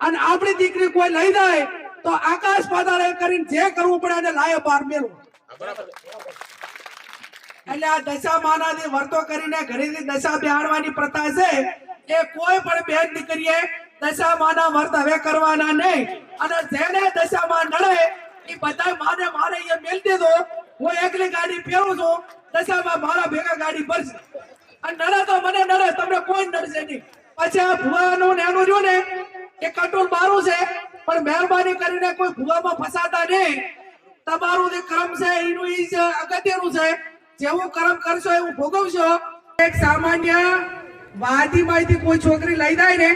અને આપણી દીકરી કોઈ લઈ જાય તો આકાશ પાતાળ કરીને જે કરવું પડે એને લાય પાર મેળવું. એટલે આ દશા માનાથી વર્તો કરીને ઘરેથી દશા બિહાડવાની પ્રથા છે એ કોઈ પણ બેન દીકરીએ દશા માના વર્ત હવે કરવાના નહીં. અને જેને દશામાં નડે, એ બધા માને મારે અહીંયા મેલ દીધો હું એકલી ગાડી પહેરું છું, દશામાં મારા ભેગા ગાડી ભરશે. અને નડે તો મને નડે, તમને કોઈ નડશે નહીં. પછી આ ભુવાનું ને એનું રહ્યું ને એ કંટ્રોલ મારું છે, પણ મહેરબાની કરીને કોઈ ભૂવામાં ફસાતા નહીં તમારું જે કર્મ છે, એનું ઈ જ અગત્યનું છે. જેવું કર્મ કરશો, એવું ભોગવશો. એક સામાન્ય વાદીમાંથી કોઈ છોકરી લઈ જાય ને,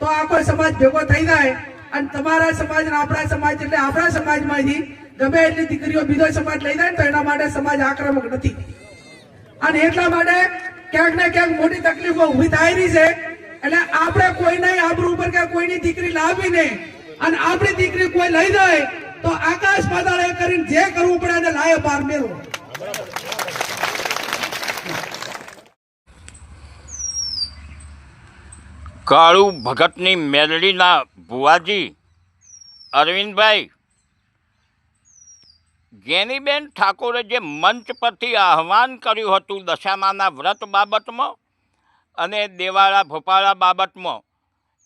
તો આખો સમાજ ભેગો થઈ જાય. અને તમારા સમાજ ને આપણા સમાજ એટલે આપણા સમાજમાંથી. ગમે એટલી દીકરીઓ બીજો સમાજ લઈ જાય ને, તો એના માટે સમાજ આક્રમક નથી. અને એટલા માટે ક્યાંક ને ક્યાંક મોટી તકલીફો ઊભી થાય છે. એટલે આપણે કોઈને આબરૂ ઉપર કે કોઈની દીકરી લાવી નહીં. અને આપણી દીકરી કોઈ લઈ જાય, તો આકાશ પાતાળ કરીને જે કરવું પડે એને લાય પાર મેળવો. કાળુ ભગતની મેલડીના ભુવાજી, અરવિંદભાઈ, ગેનીબેન ઠાકોરે જે મંચ પરથી આહવાન કર્યું હતું દશામાના વ્રત બાબતમાં અને દેવાળા ભોપાળા બાબતમાં.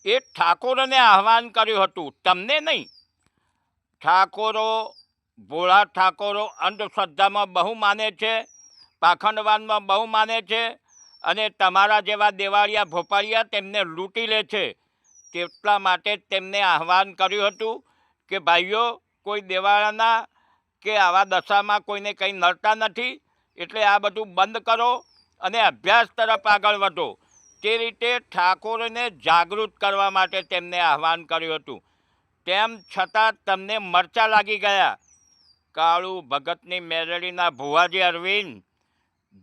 એ ઠાકોરને આહવાન કર્યું હતું. તમને નહીં. ઠાકોરો, ભોળા ઠાકોરો અંધશ્રદ્ધામાં બહુ માને છે, પાખંડવાનમાં બહુ માને છે અને તમારા જેવા દેવાળિયા ભોપાળિયા તેમને લૂંટી લે છે. તેટલા માટે તેમને આહવાન કર્યું હતું કે, ભાઈઓ, કોઈ દેવાળાના કે આવા દશામાં કોઈને કંઈ નડતા નથી, એટલે આ બધું બંધ કરો અને અભ્યાસ તરફ આગળ વધો. તે રીતે ઠાકોરને જાગૃત કરવા માટે તેમને આહવાન કર્યું હતું. તેમ છતાં તમને મરચા લાગી ગયા. કાળુ ભગતની મેલડીના ભુવાજી અરવિંદ,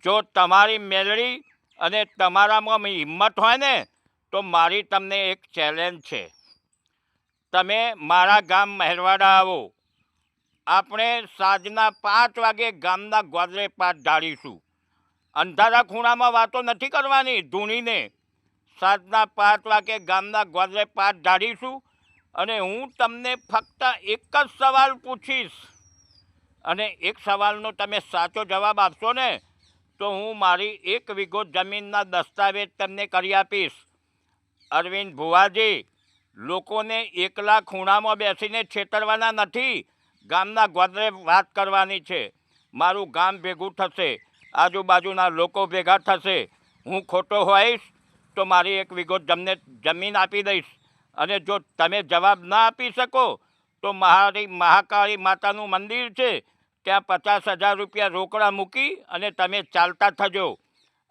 જો તમારી મેલડી અને તમારામાં હિંમત હોય ને, તો મારી તમને એક ચેલેન્જ છે. તમે મારા ગામ મહેરવાડા આવો. આપણે સાંજના પાંચ વાગે ગામના ગોદરે પાઠ ઢાળીશું. અંધારા ખૂણામાં વાતો નથી કરવાની ધૂણીને. સાંજના પાંચ વાગે ગામના ગોદરે પાઠ ઢાળીશું અને હું તમને ફક્ત એક જ સવાલ પૂછીશ. અને એક સવાલનો તમે સાચો જવાબ આપશો ને, તો હું મારી એક વીઘો જમીનના દસ્તાવેજ તમને કરી આપીશ. અરવિંદ ભુવાજી, લોકોને એકલા ખૂણામાં બેસીને છેતરવાના નથી, ગામના ગોદરે વાત કરવાની છે. મારું ગામ ભેગું થશે. આજુબાજુના લોકો ભેગા થશે. હું ખોટો હોઈશ તો મારી એક વિગત તમને જમીન આપી દઈશ. અને જો તમે જવાબ ના આપી શકો, તો મારી મહાકાળી માતાનું મંદિર છે. ત્યાં પચાસ હજાર રૂપિયા રોકડા મૂકી અને તમે ચાલતા થજો.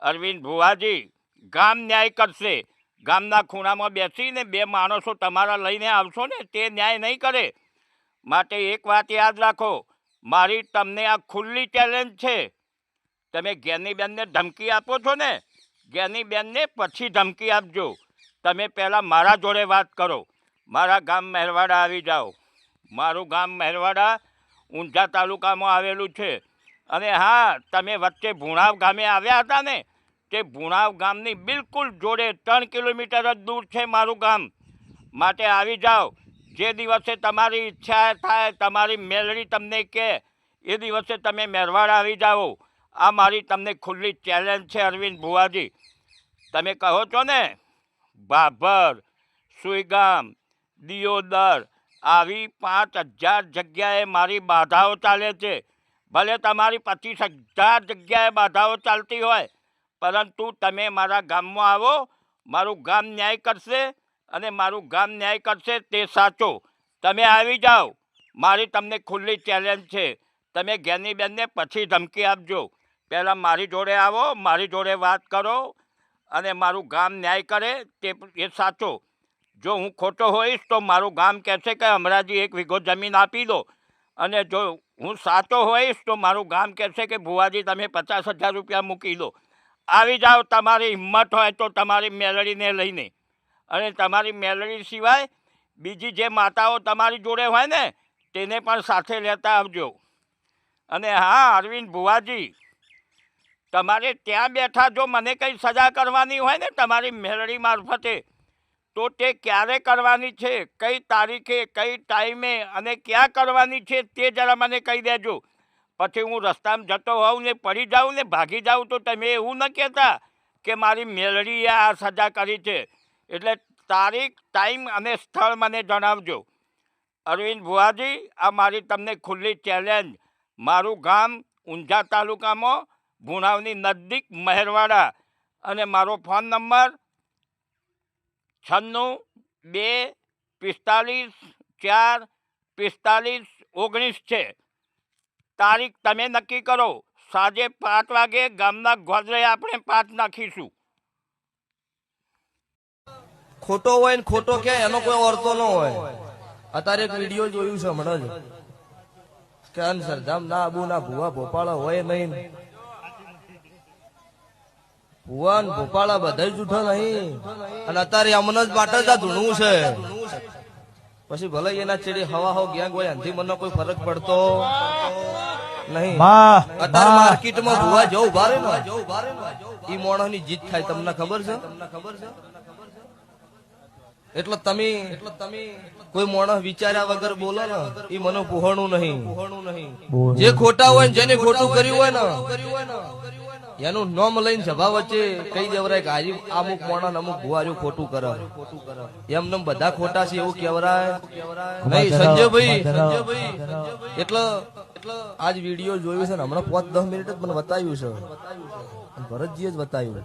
અરવિંદ ભુવાજી, ગામ ન્યાય કરશે. ગામના ખૂણામાં બેસીને બે માણસો તમારા લઈને આવશો ને તે ન્યાય નહીં કરે. માટે એક વાત યાદ રાખો, મારી તમને આ ખુલ્લી ચેલેન્જ છે. તમે જ્ઞાનીબેનને ધમકી આપો છો ને? જ્ઞાનીબેનને પછી ધમકી આપજો. તમે પહેલાં મારા જોડે વાત કરો. મારા ગામ મહેરવાડા આવી જાઓ. મારું ગામ મહેરવાડા ઊંઝા તાલુકામાં આવેલું છે. અને હા, તમે વચ્ચે ભૂણાવ ગામે આવ્યા હતા ને? તે ભૂણાવ ગામની બિલકુલ જોડે ત્રણ કિલોમીટર જ દૂર છે મારું ગામ. માટે આવી જાઓ. જે દિવસે તમારી ઈચ્છા થાય, તમારી મેલડી તમને કહે, એ દિવસે તમે મહેરવાડા આવી જાઓ. આ મારી તમને ખુલ્લી ચેલેન્જ છે, અરવિંદ ભુવાજી. તમે કહો છો ને ભાભર સુઈગામ, દિયોદર, આવી પાંચ હજાર જગ્યાએ મારી બાધાઓ ચાલે છે. ભલે તમારી પચીસ હજાર જગ્યાએ બાધાઓ ચાલતી હોય, પરંતુ તમે મારા ગામમાં આવો, મારું ગામ ન્યાય કરશે અને મારું ગામ ન્યાય કરશે તે સાચો. તમે આવી જાઓ. મારી તમને ખુલ્લી ચેલેન્જ છે. તમે જ્ઞાનીબેનને પછી ધમકી આપજો. પહેલાં મારી જોડે આવો, મારી જોડે વાત કરો અને મારું ગામ ન્યાય કરે તે એ સાચો. જો હું ખોટો હોઈશ તો મારું ગામ કહેશે કે હમણાંજી એક વીઘો જમીન આપી દો. અને જો હું સાચો હોઈશ તો મારું ગામ કહેશે કે ભુવાજી તમે પચાસ હજાર રૂપિયા મૂકી દો. આવી જાઓ, તમારી હિંમત હોય તો તમારી મેલડીને લઈને. અને તમારી મેલડી સિવાય બીજી જે માતાઓ તમારી જોડે હોય ને, તેને પણ સાથે લેતા આવજો. અને હા, અરવિંદ ભુવાજી તમારે ત્યાં બેઠા જો મને કંઈ સજા કરવાની હોય ને તમારી મેળડી મારફતે, તો તે ક્યારે કરવાની છે? કઈ તારીખે, કઈ ટાઈમે અને ક્યાં કરવાની છે તે જરા મને કહી દેજો. પછી હું રસ્તામાં જતો હોઉં ને, પડી જાઉં ને, ભાગી જાઉં તો તમે એવું ન કહેતા કે મારી મેળડીએ આ સજા કરી છે. એટલે તારીખ, ટાઈમ અને સ્થળ મને જણાવજો. અરવિંદ ભુવાજી, આ મારી તમને ખુલ્લી ચેલેન્જ. મારું ગામ ઊંઝા તાલુકામાં ભુણાવની નજદીક મહેરવાડા. અને મારો ફોન નંબર છન્નું બે પિસ્તાલીસ ચાર પિસ્તાલીસ ઓગણીસ છે. તારીખ તમે નક્કી કરો. સાંજે પાંચ વાગે ગામના ગોદરે આપણે પાંચ નાખીશું. ખોટો હોય ને ખોટો કે, એનો કોઈ અર્થો ન હોય. અત્યારે એક વીડિયો જોયું છે હમણાં જ. કે અનસરધામ ના આબુ ના ભૂવા ભોપાળા હોય નહીં. ભુવા ને ભોપાળા બધા જૂઠો નહીં. અને અત્યારે અમને જ માટે જ આ ધૂણવું છે. પછી ભલે એના ચેડી હવા હો ગયા હોય અંધી મને કોઈ ફરક પડતો નહીં. અત્યારે માર્કેટમાં ભુવા જવું ભારે ને ઈ મોણસની જીત થાય તમને ખબર છે? તમને ખબર છે એટલે તમે એટલે તમે કોઈ માણસ વિચાર્યા વગર બોલો ને એ મને પોહણું નહીં. બોલ. જે ખોટા હોય ને જેને ખોટું કર્યું હોય ને એનું નોમ લઈને સભા વચ્ચે કહી દેવરાય કે હાજી અમુક મોણા અમુક ભુવાર્યું ખોટું કરે. એમ નેમ બધા ખોટા છે એવું કેવરાય નહીં. સંજયભાઈ સંજયભાઈ એટલે એટલે આજ વીડિયો જોયું છે ને હમણાં પાંચ દસ મિનિટ જ મને બતાવ્યું છે. ભરતજીએ જ બતાવ્યું.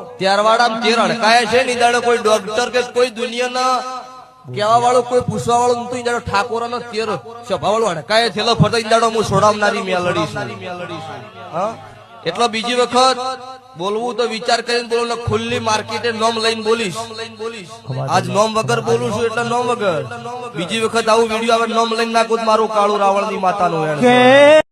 ત્યારવાડા જે અડકાયા છે ની દાડે કોઈ ડોક્ટર કે કોઈ દુનિયાના કેવા વાળું કોઈ પૂછવા વાળું નતું દાડો ઠાકોર નો તેર સભા વાળું અડકાય થયેલો ફરતો દાડો હું છોડાવનારી મેલડી છું હા? એટલો બીજી વખત બોલવું તો વિચાર કરીને બોલો ખુલ્લી માર્કેટે નોમ લઈને બોલીશ આજ નોમ વગર બોલું છું એટલે નોમ વગર બીજી વખત આવું વીડિયો આવે, નોમ લઈને નાખું મારું કાળું રાવણની માતાનું છે. કે